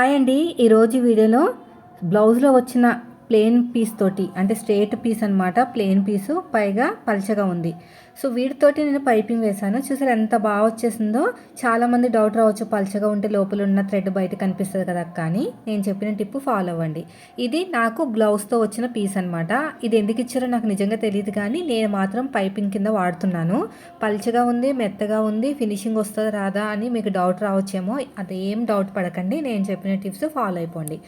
Hi అండి. ఈరోజు వీడియోలో బ్లౌజ్లో వచ్చిన ప్లెయిన్ పీస్ తోటి అంటే స్ట్రేట్ పీస్ అనమాట ప్లెయిన్ పీసు పైగా పల్చగా ఉంది. సో వీటితోటి నేను పైపింగ్ వేశాను. చూసారు ఎంత బాగా వచ్చేసిందో? చాలామంది డౌట్ రావచ్చు పల్చగా ఉంటే లోపల ఉన్న థ్రెడ్ బయట కనిపిస్తుంది కదా కానీ నేను చెప్పిన టిప్ ఫాలో అవ్వండి. ఇది నాకు గ్లౌస్తో వచ్చిన పీస్ అనమాట ఇది ఎందుకు ఇచ్చారో నాకు నిజంగా తెలియదు కానీ నేను మాత్రం పైపింగ్ కింద వాడుతున్నాను. పల్చగా ఉంది మెత్తగా ఉంది ఫినిషింగ్ వస్తుందా రాదా అని మీకు డౌట్ రావచ్చేమో అదేం డౌట్ పడకండి. నేను చెప్పిన టిప్స్ ఫాలో అయిపోండి.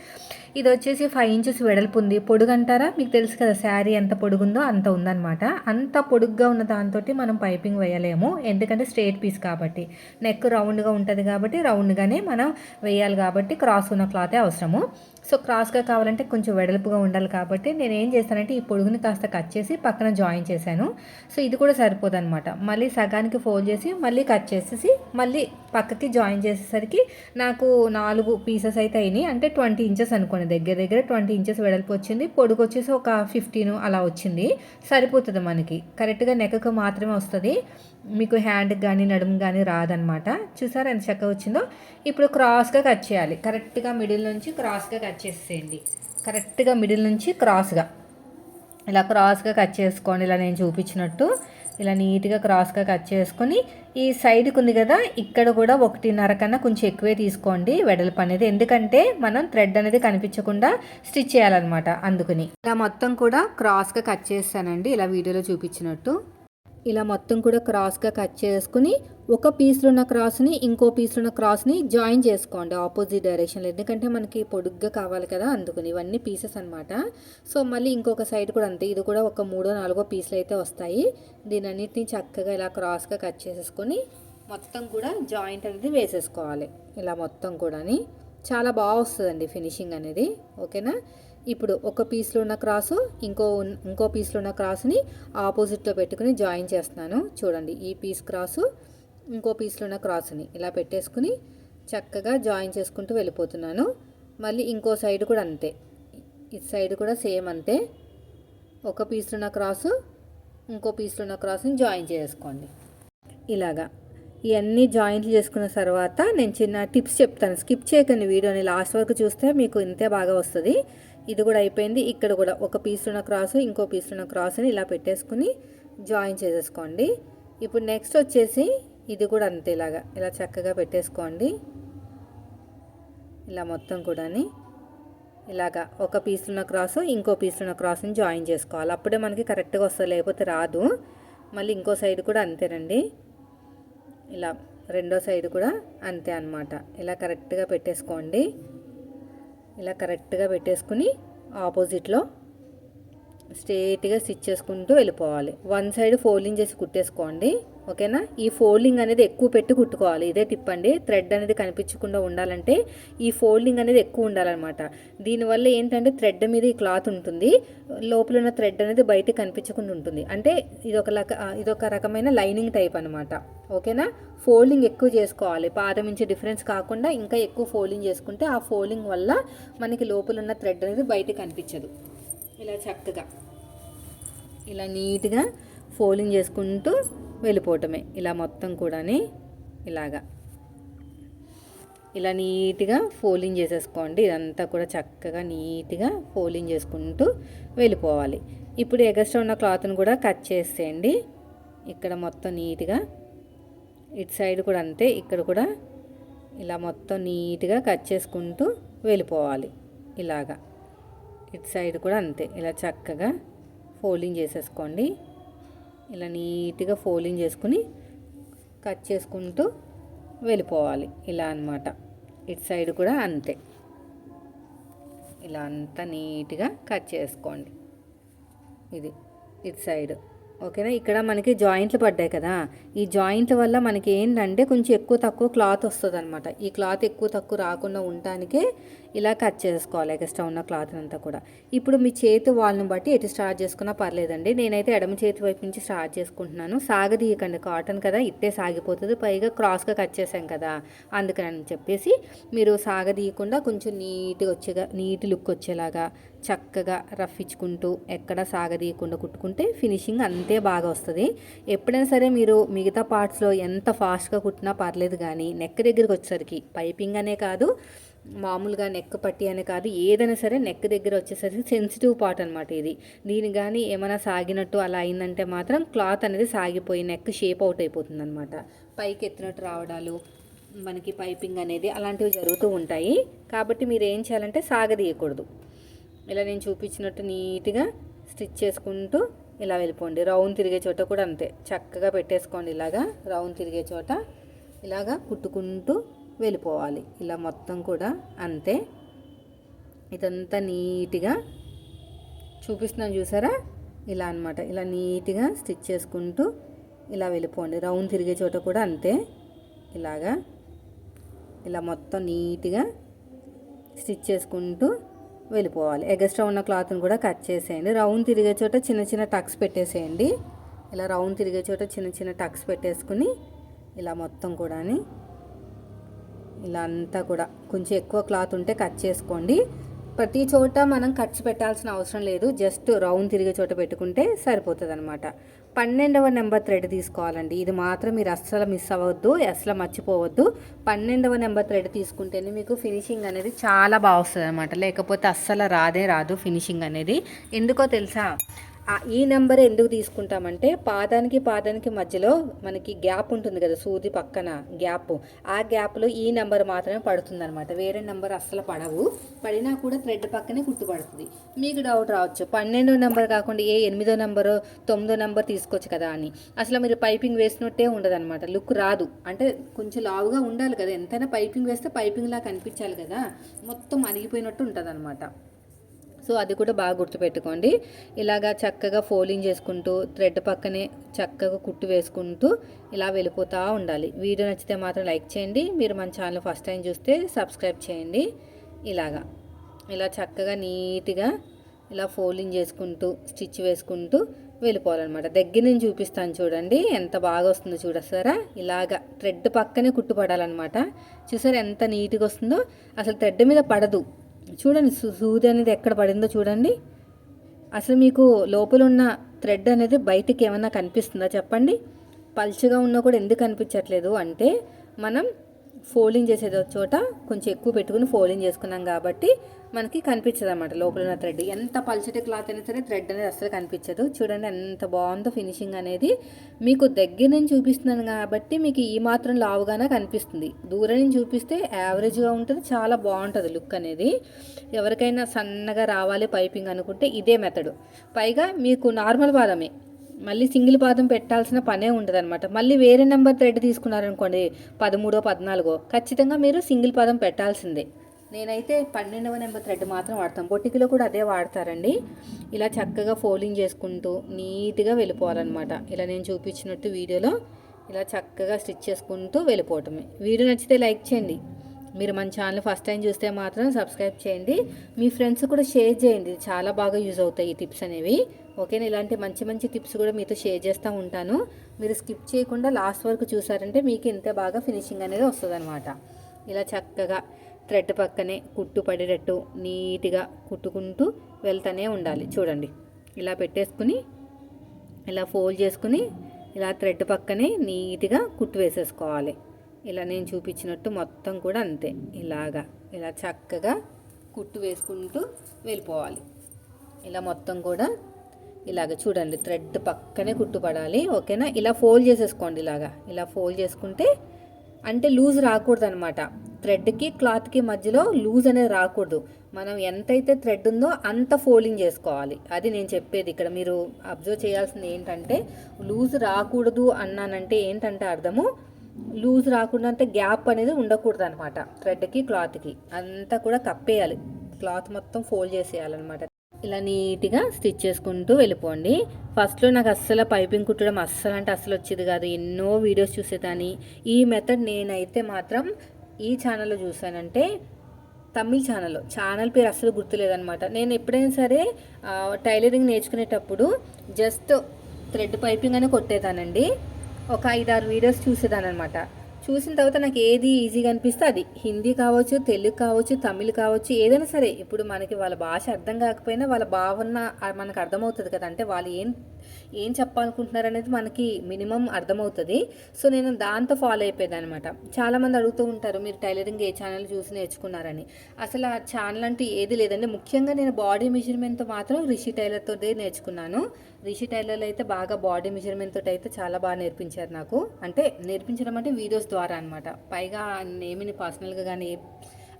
ఇది వచ్చేసి ఫైవ్ ఇంచెస్ వెడల్పు ఉంది. పొడుగు అంటారా? మీకు తెలుసు కదా శారీ ఎంత పొడుగుందో అంత ఉందన్నమాట. అంత పొడుగ్గా ఉన్న దాంతో మనం పైపింగ్ వేయలేము. ఎందుకంటే స్ట్రేట్ పీస్ కాబట్టి. నెక్ రౌండ్గా ఉంటుంది కాబట్టి రౌండ్గానే మనం వేయాలి కాబట్టి క్రాస్ ఉన్న క్లాతే అవసరము. సో క్రాస్గా కావాలంటే కొంచెం వెడల్పుగా ఉండాలి కాబట్టి నేను ఏం చేస్తానంటే ఈ పొడుగుని కాస్త కట్ చేసి పక్కన జాయిన్ చేశాను. సో ఇది కూడా సరిపోదు అనమాట మళ్ళీ సగానికి ఫోల్డ్ చేసి మళ్ళీ కట్ చేసేసి మళ్ళీ పక్కకి జాయిన్ చేసేసరికి నాకు నాలుగు పీసెస్ అయితే అయినాయి. అంటే ట్వంటీ ఇంచెస్ అనుకోండి దగ్గర దగ్గర ట్వంటీ ఇంచెస్ వెడల్పు వచ్చింది. పొడుగు వచ్చేసి ఒక ఫిఫ్టీన్ అలా వచ్చింది. సరిపోతుంది మనకి. కరెక్ట్గా నెక్కకు మాత్రమే వస్తుంది. మీకు హ్యాండ్ కానీ నడుము కానీ రాదనమాట చూసారా ఎంత చక్కగా వచ్చిందో? ఇప్పుడు క్రాస్గా కట్ చేయాలి. కరెక్ట్గా మిడిల్ నుంచి క్రాస్గా కట్ చేసేయండి. కరెక్ట్గా మిడిల్ నుంచి క్రాస్గా ఇలా క్రాస్గా కట్ చేసుకోండి. ఇలా నేను చూపించినట్టు. ఇలా నీట్గా క్రాస్గా కట్ చేసుకొని ఈ సైడ్కి ఉంది కదా ఇక్కడ కూడా ఒకటిన్నర కన్నా కొంచెం ఎక్కువే తీసుకోండి వెడల్పు అనేది. ఎందుకంటే మనం థ్రెడ్ అనేది కనిపించకుండా స్టిచ్ చేయాలన్నమాట అందుకని. ఇలా మొత్తం కూడా క్రాస్గా కట్ చేస్తానండి. ఇలా వీడియోలో చూపించినట్టు. ఇలా మొత్తం కూడా క్రాస్గా కట్ చేసుకుని ఒక పీస్లో ఉన్న క్రాస్ని ఇంకో పీస్లో ఉన్న క్రాస్ని జాయిన్ చేసుకోండి ఆపోజిట్ డైరెక్షన్లో ఎందుకంటే మనకి పొడుగ్గా కావాలి కదా అందుకని ఇవన్నీ పీసెస్ అనమాట సో మళ్ళీ ఇంకొక సైడ్ కూడా అంతే. ఇది కూడా ఒక మూడో నాలుగో పీసులు అయితే వస్తాయి. దీని చక్కగా ఇలా క్రాస్గా కట్ చేసేసుకొని మొత్తం కూడా జాయింట్ అనేది వేసేసుకోవాలి. ఇలా మొత్తం కూడాని. చాలా బాగా వస్తుందండి ఫినిషింగ్ అనేది. ఓకేనా? ఇప్పుడు ఒక పీస్లో ఉన్న క్రాసు ఇంకో ఇంకో పీస్లో ఉన్న క్రాస్ని ఆపోజిట్లో పెట్టుకుని జాయిన్ చేస్తున్నాను. చూడండి ఈ పీస్ క్రాసు ఇంకో పీస్లో ఉన్న క్రాస్ని ఇలా పెట్టేసుకుని చక్కగా జాయిన్ చేసుకుంటూ వెళ్ళిపోతున్నాను. మళ్ళీ ఇంకో సైడ్ కూడా అంతే. ఇటు సైడ్ కూడా సేమ్ అంతే. ఒక పీస్లో ఉన్న క్రాసు ఇంకో పీస్లో ఉన్న క్రాస్ని జాయిన్ చేసుకోండి. ఇలాగా. ఇవన్నీ జాయింట్లు చేసుకున్న తర్వాత నేను చిన్న టిప్స్ చెప్తాను. స్కిప్ చేయకండి వీడియోని. లాస్ట్ వరకు చూస్తే మీకు ఇంతే బాగా వస్తుంది. ఇది కూడా అయిపోయింది. ఇక్కడ కూడా ఒక పీస్ ఉన్న క్రాస్ ఇంకో పీస్ ఉన్న క్రాస్ని ఇలా పెట్టేసుకుని జాయిన్ చేసేసుకోండి. ఇప్పుడు నెక్స్ట్ వచ్చేసి ఇది కూడా అంతే ఇలాగా ఇలా చక్కగా పెట్టేసుకోండి. ఇలా మొత్తం కూడాని ఇలాగా ఒక పీస్ ఉన్న క్రాస్ ఇంకో పీస్ ఉన్న క్రాస్ని జాయిన్ చేసుకోవాలి. అప్పుడే మనకి కరెక్ట్గా వస్తుంది లేకపోతే రాదు. మళ్ళీ ఇంకో సైడ్ కూడా అంతేనండి. ఇలా రెండో సైడ్ కూడా అంతే అనమాట ఇలా కరెక్ట్గా పెట్టేసుకోండి. ఇలా కరెక్ట్గా పెట్టేసుకుని ఆపోజిట్లో స్ట్రేట్గా స్టిచ్ చేసుకుంటూ వెళ్ళిపోవాలి. వన్ సైడ్ ఫోల్డింగ్ చేసి కుట్టేసుకోండి. ఓకేనా? ఈ ఫోల్డింగ్ అనేది ఎక్కువ పెట్టి కుట్టుకోవాలి. ఇదే టిప్ అండి థ్రెడ్ అనేది కనిపించకుండా ఉండాలంటే ఈ ఫోల్డింగ్ అనేది ఎక్కువ ఉండాలన్నమాట. దీనివల్ల ఏంటంటే థ్రెడ్ మీద ఈ క్లాత్ ఉంటుంది. లోపల ఉన్న థ్రెడ్ అనేది బయట కనిపించకుండా ఉంటుంది. అంటే ఇదొక రక ఇదొక రకమైన లైనింగ్ టైప్ అనమాట ఓకేనా? ఫోల్డింగ్ ఎక్కువ చేసుకోవాలి. పాదం నుంచి డిఫరెన్స్ కాకుండా ఇంకా ఎక్కువ ఫోల్డింగ్ చేసుకుంటే ఆ ఫోల్డింగ్ వల్ల మనకి లోపల ఉన్న థ్రెడ్ అనేది బయట కనిపించదు. ఇలా చక్కగా ఇలా నీట్గా ఫోల్డింగ్ చేసుకుంటూ వెళ్ళిపోవటమే. ఇలా మొత్తం కూడాని ఇలాగా. ఇలా నీట్గా ఫోలింగ్ చేసేసుకోండి. ఇదంతా కూడా చక్కగా నీట్గా ఫోలింగ్ చేసుకుంటూ వెళ్ళిపోవాలి. ఇప్పుడు ఎగస్ట్రా ఉన్న క్లాత్ని కూడా కట్ చేసేయండి. ఇక్కడ మొత్తం నీట్గా ఇటు సైడ్ కూడా అంతే ఇక్కడ కూడా ఇలా మొత్తం నీట్గా కట్ చేసుకుంటూ వెళ్ళిపోవాలి. ఇలాగా. ఇటు సైడ్ కూడా అంతే. ఇలా చక్కగా ఫోల్డింగ్ చేసేసుకోండి. ఇలా నీట్గా ఫోల్డింగ్ చేసుకుని కట్ చేసుకుంటూ వెళ్ళిపోవాలి. ఇలా అనమాట ఇటు సైడ్ కూడా అంతే. ఇలా అంతా నీట్గా కట్ చేసుకోండి. ఇది ఇటు సైడ్. ఓకేనా? ఇక్కడ మనకి జాయింట్లు పడ్డాయి కదా. ఈ జాయింట్ల వల్ల మనకి ఏంటంటే కొంచెం ఎక్కువ తక్కువ క్లాత్ వస్తుంది అనమాట ఈ క్లాత్ ఎక్కువ తక్కువ రాకుండా ఉండటానికే ఇలా కట్ చేసుకోవాలి ఎక్స్ట్రా ఉన్న క్లాత్ అంతా కూడా. ఇప్పుడు మీ చేతి వాళ్ళని బట్టి ఎటు స్టార్ట్ చేసుకున్నా పర్లేదండి. నేనైతే ఎడమ చేతి వైపు నుంచి స్టార్ట్ చేసుకుంటున్నాను. సాగదీయకండి కాటన్ కదా ఇట్టే సాగిపోతుంది. పైగా క్రాస్గా కట్ చేసాం కదా అందుకని చెప్పేసి మీరు సాగదీయకుండా కొంచెం నీట్గా వచ్చేగా నీట్ లుక్ వచ్చేలాగా చక్కగా రఫ్ ఇచ్చుకుంటూ ఎక్కడ సాగదీయకుండా కుట్టుకుంటే ఫినిషింగ్ అంతే బాగా వస్తుంది. ఎప్పుడైనా సరే మీరు మిగతా పార్ట్స్లో ఎంత ఫాస్ట్గా కుట్టినా పర్లేదు కానీ నెక్ దగ్గరికి వచ్చేసరికి పైపింగ్ అనే కాదు మామూలుగా నెక్ పట్టి అని కాదు ఏదైనా సరే నెక్ దగ్గర వచ్చేసరికి సెన్సిటివ్ పార్ట్ అనమాట ఇది. దీని కానీ ఏమైనా సాగినట్టు అలా అయిందంటే మాత్రం క్లాత్ అనేది సాగిపోయి నెక్ షేప్ అవుట్ అయిపోతుంది అనమాట పైకి ఎత్తినట్టు రావడాలు మనకి పైపింగ్ అనేది అలాంటివి జరుగుతూ ఉంటాయి. కాబట్టి మీరు ఏం చేయాలంటే సాగదీయకూడదు. ఇలా నేను చూపించినట్టు నీట్గా స్టిచ్ చేసుకుంటూ ఇలా వెళ్ళిపోండి. రౌండ్ తిరిగే చోట కూడా అంతే. చక్కగా పెట్టేసుకోండి ఇలాగా. రౌండ్ తిరిగే చోట ఇలాగా కుట్టుకుంటూ వెళ్ళిపోవాలి. ఇలా మొత్తం కూడా అంతే. ఇదంతా నీట్గా చూపిస్తున్నాను చూసారా? ఇలా అనమాట ఇలా నీట్గా స్టిచ్ చేసుకుంటూ ఇలా వెళ్ళిపోండి. రౌండ్ తిరిగే చోట కూడా అంతే. ఇలాగా ఇలా మొత్తం నీట్గా స్టిచ్ చేసుకుంటూ వెళ్ళిపోవాలి. ఎగస్ట్రా ఉన్న క్లాత్ని కూడా కట్ చేసేయండి. రౌండ్ తిరిగే చోట చిన్న చిన్న టక్స్ పెట్టేసేయండి. ఇలా రౌండ్ తిరిగే చోట చిన్న చిన్న టక్స్ పెట్టేసుకుని ఇలా మొత్తం కూడా ఇలా అంతా కూడా. కొంచెం ఎక్కువ క్లాత్ ఉంటే కట్ చేసుకోండి. ప్రతి చోట మనం ఖర్చు పెట్టాల్సిన అవసరం లేదు. జస్ట్ రౌండ్ తిరిగే చోట పెట్టుకుంటే సరిపోతుంది అనమాట పన్నెండవ నెంబర్ థ్రెడ్ తీసుకోవాలండి. ఇది మాత్రం మీరు అస్సలు మిస్ అవ్వద్దు అసలు మర్చిపోవద్దు. పన్నెండవ నెంబర్ థ్రెడ్ తీసుకుంటేనే మీకు ఫినిషింగ్ అనేది చాలా బాగా వస్తుంది అనమాట లేకపోతే అస్సలు రాదే రాదు ఫినిషింగ్ అనేది. ఎందుకో తెలుసా? ఈ నెంబర్ ఎందుకు తీసుకుంటామంటే పాదానికి పాదానికి మధ్యలో మనకి గ్యాప్ ఉంటుంది కదా సూది పక్కన గ్యాప్ ఆ గ్యాప్లో ఈ నెంబర్ మాత్రమే పడుతుంది అనమాట వేరే నెంబర్ అస్సలు పడవు. పడినా కూడా థ్రెడ్ పక్కనే గుర్తుపడుతుంది. మీకు డౌట్ రావచ్చు. పన్నెండో నెంబర్ కాకుండా ఏ ఎనిమిదో నెంబర్ తొమ్మిదో నెంబర్ తీసుకోవచ్చు కదా అని. అసలు మీరు పైపింగ్ వేసినట్టే ఉండదు అనమాట లుక్ రాదు. అంటే కొంచెం లావుగా ఉండాలి కదా. ఎంతైనా పైపింగ్ వేస్తే పైపింగ్లా కనిపించాలి కదా. మొత్తం అణిగిపోయినట్టు ఉంటుంది అనమాట సో అది కూడా బాగా గుర్తుపెట్టుకోండి. ఇలాగా చక్కగా ఫోలింగ్ చేసుకుంటూ థ్రెడ్ పక్కనే చక్కగా కుట్టు వేసుకుంటూ ఇలా వెళ్ళిపోతూ ఉండాలి. వీడియో నచ్చితే మాత్రం లైక్ చేయండి. మీరు మన ఛానల్ ఫస్ట్ టైం చూస్తే సబ్స్క్రైబ్ చేయండి. ఇలాగా. ఇలా చక్కగా నీట్గా ఇలా ఫోల్డింగ్ చేసుకుంటూ స్టిచ్ వేసుకుంటూ వెళ్ళిపోవాలన్నమాట. దగ్గర నుంచి చూపిస్తాను చూడండి. ఎంత బాగా వస్తుందో చూడస్తారా? ఇలాగా థ్రెడ్ పక్కనే కుట్టుపడాలన్నమాట. చూసారా ఎంత నీట్గా వస్తుందో? అసలు థ్రెడ్ మీద పడదు. చూడండి సూది అనేది ఎక్కడ పడిందో చూడండి. అసలు మీకు లోపల ఉన్న థ్రెడ్ అనేది బయటికి ఏమైనా కనిపిస్తుందా చెప్పండి. పల్చగా ఉన్నా కూడా ఎందుకు కనిపించట్లేదు అంటే మనం ఫోల్డింగ్ చేసేది చోట కొంచెం ఎక్కువ పెట్టుకుని ఫోల్డింగ్ చేసుకున్నాం కాబట్టి మనకి కనిపించదు అనమాట లోపల ఉన్న థ్రెడ్ ఎంత పల్చటి క్లాత్ అయినా సరే థ్రెడ్ అనేది అసలు కనిపించదు. చూడండి ఎంత బాగుందో ఫినిషింగ్ అనేది. మీకు దగ్గర నుంచి చూపిస్తున్నాను కాబట్టి మీకు ఈ మాత్రం లావుగానే కనిపిస్తుంది. దూరం నుంచి చూపిస్తే యావరేజ్గా ఉంటుంది చాలా బాగుంటుంది లుక్ అనేది. ఎవరికైనా సన్నగా రావాలి పైపింగ్ అనుకుంటే ఇదే మెథడు పైగా మీకు నార్మల్ బాదమే మళ్ళీ సింగిల్ పాదం పెట్టాల్సిన పనే ఉండదు అనమాట మళ్ళీ వేరే నెంబర్ థ్రెడ్ తీసుకున్నారనుకోండి పదమూడో పద్నాలుగో ఖచ్చితంగా మీరు సింగిల్ పాదం పెట్టాల్సిందే. నేనైతే పన్నెండవ నెంబర్ థ్రెడ్ మాత్రం వాడతాను. బొట్టికిలో కూడా అదే వాడతారండి. ఇలా చక్కగా ఫోల్డింగ్ చేసుకుంటూ నీట్గా వెళ్ళిపోవాలన్నమాట. ఇలా నేను చూపించినట్టు వీడియోలో ఇలా చక్కగా స్టిచ్ చేసుకుంటూ వెళ్ళిపోవటమే. వీడియో నచ్చితే లైక్ చేయండి. మీరు మన ఛానల్ ఫస్ట్ టైం చూస్తే మాత్రం సబ్స్క్రైబ్ చేయండి. మీ ఫ్రెండ్స్ కూడా షేర్ చేయండి. చాలా బాగా యూజ్ అవుతాయి ఈ టిప్స్ అనేవి. ఓకేనా ఇలాంటి మంచి మంచి టిప్స్ కూడా మీతో షేర్ చేస్తూ ఉంటాను. మీరు స్కిప్ చేయకుండా లాస్ట్ వరకు చూసారంటే మీకు ఇంత బాగా ఫినిషింగ్ అనేది వస్తుంది ఇలా చక్కగా థ్రెడ్ పక్కనే కుట్టు పడేటట్టు నీట్గా కుట్టుకుంటూ వెళ్తూనే ఉండాలి. చూడండి ఇలా పెట్టేసుకుని ఇలా ఫోల్డ్ చేసుకుని ఇలా థ్రెడ్ పక్కనే నీట్గా కుట్టు వేసేసుకోవాలి. ఇలా నేను చూపించినట్టు మొత్తం కూడా అంతే. ఇలాగా ఇలా చక్కగా కుట్టు వేసుకుంటూ వెళ్ళిపోవాలి. ఇలా మొత్తం కూడా ఇలాగ చూడండి థ్రెడ్ పక్కనే కుట్టుపడాలి ఓకేనా? ఇలా ఫోల్డ్ చేసేసుకోండి ఇలాగా. ఇలా ఫోల్డ్ చేసుకుంటే అంటే లూజ్ రాకూడదు అనమాట థ్రెడ్కి క్లాత్కి మధ్యలో లూజ్ అనేది రాకూడదు. మనం ఎంతైతే థ్రెడ్ ఉందో అంత ఫోల్డింగ్ చేసుకోవాలి. అది నేను చెప్పేది ఇక్కడ. మీరు అబ్జర్వ్ చేయాల్సింది ఏంటంటే లూజ్ రాకూడదు అన్నానంటే ఏంటంటే అర్థము? లూజ్ రాకుండా అంటే గ్యాప్ అనేది ఉండకూడదు అనమాట థ్రెడ్కి క్లాత్కి. అంతా కూడా కప్పేయాలి. క్లాత్ మొత్తం ఫోల్డ్ చేసేయాలన్నమాట. ఇలా నీట్గా స్టిచ్ చేసుకుంటూ వెళ్ళిపోండి. ఫస్ట్లో నాకు అస్సలు పైపింగ్ కుట్టడం అస్సలు అంటే అస్సలు వచ్చేది కాదు. ఎన్నో వీడియోస్ చూసేదాన్ని. ఈ మెథడ్ నేనైతే మాత్రం ఈ ఛానల్లో చూసానంటే తమిళ్ ఛానల్ ఛానల్ పేరు అస్సలు గుర్తులేదనమాట నేను ఎప్పుడైనా సరే టైలరింగ్ నేర్చుకునేటప్పుడు జస్ట్ థ్రెడ్ పైపింగ్ అని కొట్టేదానండి ఒక ఐదారు వీడియోస్ చూసేదానమాట చూసిన తర్వాత నాకు ఏది ఈజీగా అనిపిస్తే అది. హిందీ కావచ్చు తెలుగు కావచ్చు తమిళ్ కావచ్చు ఏదైనా సరే. ఇప్పుడు మనకి వాళ్ళ భాష అర్థం కాకపోయినా వాళ్ళ భావన మనకు అర్థమవుతుంది కదా. అంటే వాళ్ళు ఏం ఏం చెప్పాలనుకుంటున్నారు అనేది మనకి మినిమం అర్థమవుతుంది. సో నేను దాంతో ఫాలో అయిపోయేది అనమాట చాలామంది అడుగుతూ ఉంటారు మీరు టైలరింగ్ ఏ ఛానల్ చూసి నేర్చుకున్నారని? అసలు ఆ ఛానల్ అంటూ ఏది లేదండి. ముఖ్యంగా నేను బాడీ మెజర్మెంట్తో మాత్రం రిషి టైలర్తో నేర్చుకున్నాను. రిషి టైలర్లు అయితే బాగా బాడీ మెజర్మెంట్తో తోటి అయితే చాలా బాగా నేర్పించారు నాకు. అంటే నేర్పించడం అంటే వీడియోస్ ద్వారా అనమాట పైగా నేమిని పర్సనల్గా కానీ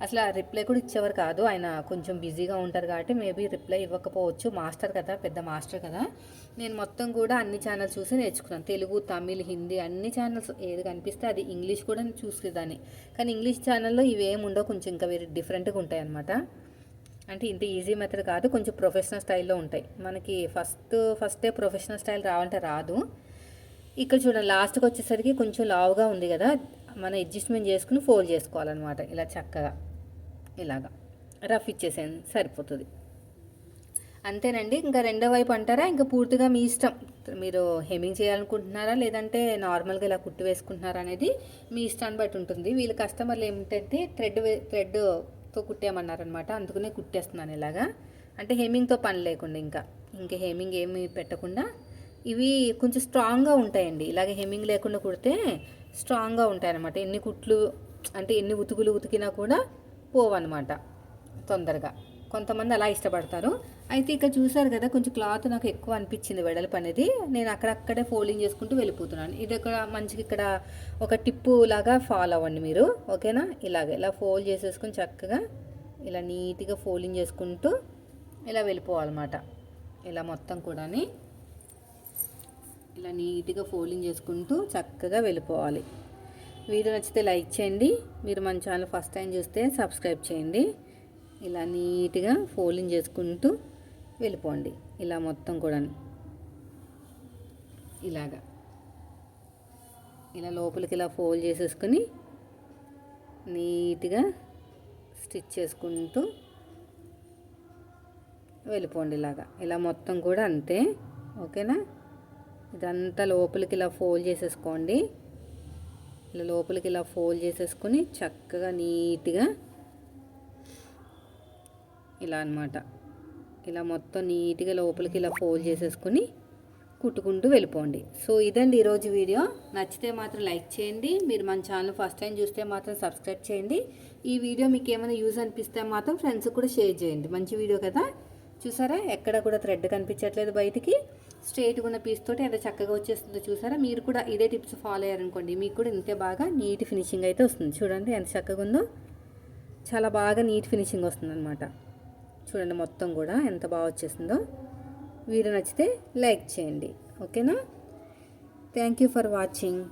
అసలు ఆ రిప్లై కూడా ఇచ్చేవారు కాదు. ఆయన కొంచెం బిజీగా ఉంటారు కాబట్టి మేబీ రిప్లై ఇవ్వకపోవచ్చు. మాస్టర్ కదా పెద్ద మాస్టర్ కదా. నేను మొత్తం కూడా అన్ని ఛానల్స్ చూసి నేర్చుకున్నాను. తెలుగు తమిళ్ హిందీ అన్ని ఛానల్స్ ఏది కనిపిస్తే అది ఇంగ్లీష్ కూడా నేను చూసేదాన్ని. కానీ ఇంగ్లీష్ ఛానల్లో ఇవేం ఉండవు. కొంచెం ఇంకా వేరే డిఫరెంట్గా ఉంటాయి అనమాట అంటే ఇంత ఈజీ మెథడ్ కాదు. కొంచెం ప్రొఫెషనల్ స్టైల్లో ఉంటాయి. మనకి ఫస్ట్ ఫస్టే ప్రొఫెషనల్ స్టైల్ రావంటే రాదు. ఇక్కడ చూడండి లాస్ట్కి వచ్చేసరికి కొంచెం లావుగా ఉంది కదా మనం అడ్జస్ట్మెంట్ చేసుకుని ఫోల్డ్ చేసుకోవాలన్నమాట ఇలా చక్కగా. ఇలాగా. రఫ్ ఇచ్చేసేయండి సరిపోతుంది. అంతేనండి ఇంకా రెండో వైపు అంటారా? ఇంకా పూర్తిగా మీ ఇష్టం. మీరు హెమింగ్ చేయాలనుకుంటున్నారా? లేదంటే నార్మల్గా ఇలా కుట్టు వేసుకుంటున్నారా అనేది మీ ఇష్టాన్ని బట్టి ఉంటుంది. వీళ్ళ కస్టమర్లు ఏమిటంటే థ్రెడ్ థ్రెడ్తో కుట్టేయమన్నారనమాట అందుకనే కుట్టేస్తున్నాను ఇలాగా. అంటే హెమింగ్తో పని లేకుండా ఇంకా. ఇంకా హెమింగ్ ఏమి పెట్టకుండా ఇవి కొంచెం స్ట్రాంగ్గా ఉంటాయండి. ఇలాగే హెమ్మింగ్ లేకుండా కుడితే స్ట్రాంగ్గా ఉంటాయి అనమాట ఎన్ని కుట్లు అంటే ఎన్ని ఉతుకులు ఉతికినా కూడా పోవన్నమాట తొందరగా. కొంతమంది అలా ఇష్టపడతారు. అయితే ఇక్కడ చూసారు కదా కొంచెం క్లాత్ నాకు ఎక్కువ అనిపించింది వెడల్పు అనేది. నేను అక్కడక్కడే ఫోల్డింగ్ చేసుకుంటూ వెళ్ళిపోతున్నాను. ఇది ఒక మంచిగా ఇక్కడ ఒక టిప్పు లాగా ఫాలో అవ్వండి మీరు. ఓకేనా? ఇలాగే ఇలా ఫోల్డ్ చేసేసుకుని చక్కగా ఇలా నీట్గా ఫోల్డింగ్ చేసుకుంటూ ఇలా వెళ్ళిపోవాలన్నమాట. ఇలా మొత్తం కూడాని. ఇలా నీట్గా ఫోల్డింగ్ చేసుకుంటూ చక్కగా వెళ్ళిపోవాలి. వీడియో నచ్చితే లైక్ చేయండి. మీరు మన ఛానల్ ఫస్ట్ టైం చూస్తే సబ్స్క్రైబ్ చేయండి. ఇలా నీట్గా ఫోల్డింగ్ చేసుకుంటూ వెళ్ళిపోండి. ఇలా మొత్తం కూడా. ఇలాగా. ఇలా లోపలికి ఇలా ఫోల్డ్ చేసేసుకొని నీట్గా స్టిచ్ చేసుకుంటూ వెళ్ళిపోండి ఇలాగా. ఇలా మొత్తం కూడా అంతే. ఓకేనా? ఇదంతా లోపలికి ఇలా ఫోల్డ్ చేసేసుకోండి. ఇలా లోపలికి ఇలా ఫోల్డ్ చేసేసుకొని చక్కగా నీట్గా ఇలా అనమాట ఇలా మొత్తం నీట్గా లోపలికి ఇలా ఫోల్డ్ చేసేసుకొని కుట్టుకుంటూ వెళ్ళిపోండి. సో ఇదండి ఈరోజు వీడియో. నచ్చితే మాత్రం లైక్ చేయండి. మీరు మన ఛానల్ ఫస్ట్ టైం చూస్తే మాత్రం సబ్స్క్రైబ్ చేయండి. ఈ వీడియో మీకు ఏమైనా యూజ్ అనిపిస్తే మాత్రం ఫ్రెండ్స్కి కూడా షేర్ చేయండి. మంచి వీడియో కదా. చూసారా? ఎక్కడ కూడా థ్రెడ్ కనిపించట్లేదు బయటికి. స్ట్రేట్గా ఉన్న పీస్ తోటి ఎంత చక్కగా వచ్చేస్తుందో చూసారా? మీరు కూడా ఇదే టిప్స్ ఫాలో అయ్యారనుకోండి. మీకు కూడా ఇంతే బాగా నీట్ ఫినిషింగ్ అయితే వస్తుంది. చూడండి ఎంత చక్కగా ఉందో. చాలా బాగా నీట్ ఫినిషింగ్ వస్తుంది అనమాట చూడండి మొత్తం కూడా ఎంత బాగా వచ్చేసిందో వీడియో నచ్చితే లైక్ చేయండి. ఓకేనా? Thank you for watching